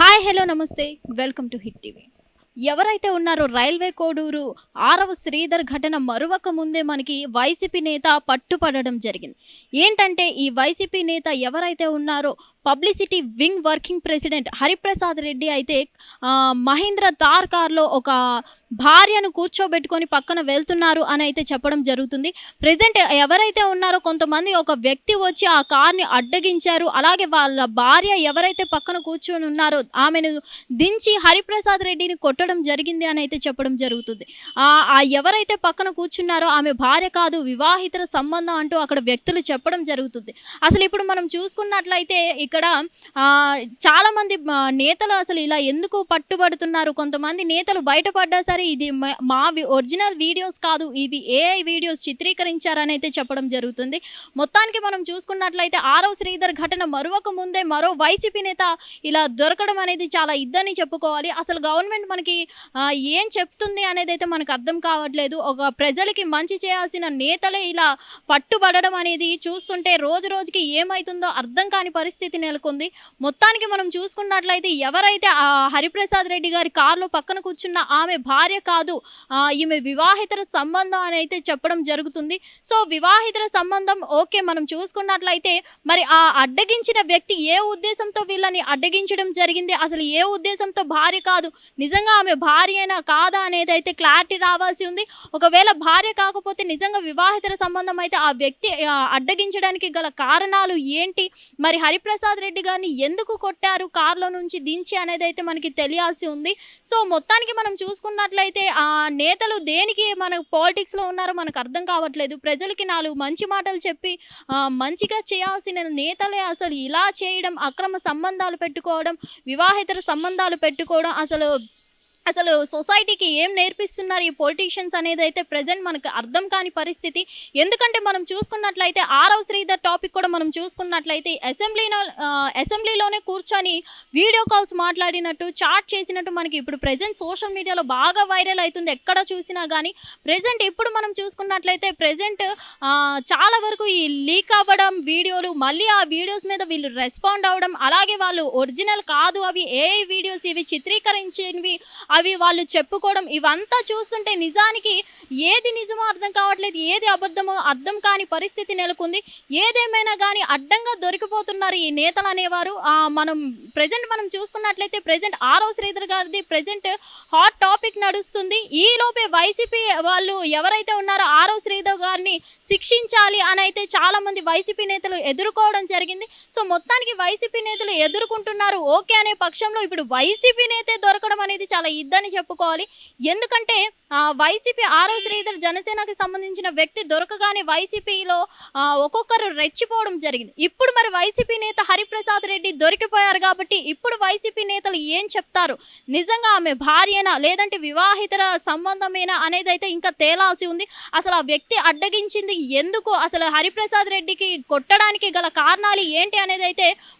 Hi hello నమస్తే. Welcome to hit TV. ఎవరైతే ఉన్నారో రైల్వే కోడూరు ఆరవ శ్రీధర్ ఘటన మరువక ముందే మనకి వైసీపీ నేత పట్టుపడడం జరిగింది. ఏంటంటే ఈ వైసీపీ నేత ఎవరైతే ఉన్నారో publicity wing working president Hariprasad Reddy అయితే మహేంద్ర తార్ కార్లో ఒక భార్యను కూర్చోబెట్టుకొని పక్కన వెళ్తున్నారు అని అయితే చెప్పడం జరుగుతుంది. ప్రజెంట్ ఎవరైతే ఉన్నారో కొంతమంది ఒక వ్యక్తి వచ్చి ఆ కార్ని అడ్డగించారు. అలాగే వాళ్ళ భార్య ఎవరైతే పక్కన కూర్చొని ఉన్నారో ఆమెను దించి హరిప్రసాద్ రెడ్డిని కొట్టడం జరిగింది అని అయితే చెప్పడం జరుగుతుంది. ఆ ఎవరైతే పక్కన కూర్చున్నారో ఆమె భార్య కాదు వివాహితర సంబంధం అంటూ అక్కడ వ్యక్తులు చెప్పడం జరుగుతుంది. అసలు ఇప్పుడు మనం చూసుకున్నట్లయితే ఇక్కడ చాలామంది నేతలు అసలు ఇలా ఎందుకు పట్టుబడుతున్నారు? కొంతమంది నేతలు బయటపడ్డా సరే ఇది మా ఒరిజినల్ వీడియోస్ కాదు ఇవి ఏఐ వీడియోస్ చిత్రీకరించారని అయితే చెప్పడం జరుగుతుంది. మొత్తానికి మనం చూసుకున్నట్లయితే ఆరవ శ్రీధర్ ఘటన మరొక ముందే మరో వైసీపీ నేత ఇలా దొరకడం అనేది చాలా ఇద్దని చెప్పుకోవాలి. అసలు గవర్నమెంట్ మనకి ఏం చెప్తుంది అనేది అయితే మనకు అర్థం కావట్లేదు. ఒక ప్రజలకి మంచి చేయాల్సిన నేతలే ఇలా పట్టుబడడం అనేది చూస్తుంటే రోజు రోజుకి ఏమవుతుందో అర్థం కాని పరిస్థితి నెలకొంది. మొత్తానికి మనం చూసుకున్నట్లయితే ఎవరైతే ఆ హరిప్రసాద్ రెడ్డి గారి కారులో పక్కన కూర్చున్న ఆమె భార్య భార్య కాదు. ఈమె వివాహితర సంబంధం అని అయితే చెప్పడం జరుగుతుంది. సో వివాహితర సంబంధం ఓకే మనం చూసుకున్నట్లయితే మరి ఆ అడ్డగించిన వ్యక్తి ఏ ఉద్దేశంతో వీళ్ళని అడ్డగించడం జరిగింది? అసలు ఏ ఉద్దేశంతో భార్య కాదు? నిజంగా ఆమె భార్య అయినా కాదా అనేది అయితే క్లారిటీ రావాల్సి ఉంది. ఒకవేళ భార్య కాకపోతే నిజంగా వివాహితర సంబంధం అయితే ఆ వ్యక్తి అడ్డగించడానికి గల కారణాలు ఏంటి? మరి హరిప్రసాద్ రెడ్డి గారిని ఎందుకు కొట్టారు? కార్లో నుంచి దించి అనేది అయితే మనకి తెలియాల్సి ఉంది. సో మొత్తానికి మనం చూసుకున్నట్లయితే ఆ నేతలు దేనికి మన పాలిటిక్స్లో ఉన్నారో మనకు అర్థం కావట్లేదు. ప్రజలకి నాలుగు మంచి మాటలు చెప్పి మంచిగా చేయాల్సిన నేతలే అసలు ఇలా చేయడం అక్రమ సంబంధాలు పెట్టుకోవడం వివాహేతర సంబంధాలు పెట్టుకోవడం అసలు అసలు సొసైటీకి ఏం నేర్పిస్తున్నారు ఈ పొలిటీషియన్స్ అనేది అయితే ప్రజెంట్ మనకు అర్థం కాని పరిస్థితి. ఎందుకంటే మనం చూసుకున్నట్లయితే ఆరవ శ్రీధర్ టాపిక్ కూడా మనం చూసుకున్నట్లయితే అసెంబ్లీలో అసెంబ్లీలోనే కూర్చొని వీడియో కాల్స్ మాట్లాడినట్టు చాట్ చేసినట్టు మనకి ఇప్పుడు ప్రజెంట్ సోషల్ మీడియాలో బాగా వైరల్ అవుతుంది. ఎక్కడ చూసినా కానీ ప్రజెంట్ ఇప్పుడు మనం చూసుకున్నట్లయితే ప్రజెంట్ చాలా వరకు ఈ లీక్ అవ్వడం వీడియోలు మళ్ళీ ఆ వీడియోస్ మీద వీళ్ళు రెస్పాండ్ అవ్వడం అలాగే వాళ్ళు ఒరిజినల్ కాదు అవి ఏ వీడియోస్ ఇవి చిత్రీకరించినవి అవి వాళ్ళు చెప్పుకోవడం ఇవంతా చూస్తుంటే నిజానికి ఏది నిజమో అర్థం కావట్లేదు ఏది అబద్ధమో అర్థం కాని పరిస్థితి నెలకొంది. ఏదేమైనా కానీ అడ్డంగా దొరికిపోతున్నారు ఈ నేతలు అనేవారు. మనం ప్రజెంట్ మనం చూసుకున్నట్లయితే ప్రజెంట్ ఆరో శ్రీధర్ గారిది ప్రజెంట్ హాట్ టాపిక్ నడుస్తుంది. ఈ లోపే వైసీపీ వాళ్ళు ఎవరైతే ఉన్నారో ఆరో శ్రీధర్ గారిని శిక్షించాలి అని అయితే చాలా మంది వైసీపీ నేతలు ఎదుర్కోవడం జరిగింది. సో మొత్తానికి వైసీపీ నేతలు ఎదుర్కొంటున్నారు ఓకే అనే పక్షంలో ఇప్పుడు వైసీపీ నేతే దొరకడం చాలా ఇద్దని చెప్పుకోవాలి. ఎందుకంటే ఆ, వైసీపీ ఆరో శ్రీధర్ జనసేనకి సంబంధించిన వ్యక్తి దొరకగానే వైసీపీలో ఒక్కొక్కరు రెచ్చిపోవడం జరిగింది. ఇప్పుడు మరి వైసీపీ నేత హరిప్రసాద్ రెడ్డి దొరికిపోయారు కాబట్టి ఇప్పుడు వైసీపీ నేతలు ఏం చెప్తారు? నిజంగా ఆమె భార్యనా? లేదంటే వివాహితర సంబంధమేనా? అనేది అయితే ఇంకా తేలాల్సి ఉంది. అసలు ఆ వ్యక్తి అడ్డగించింది ఎందుకు? అసలు హరిప్రసాద్ రెడ్డికి కొట్టడానికి గల కారణాలు ఏంటి అనేది అయితే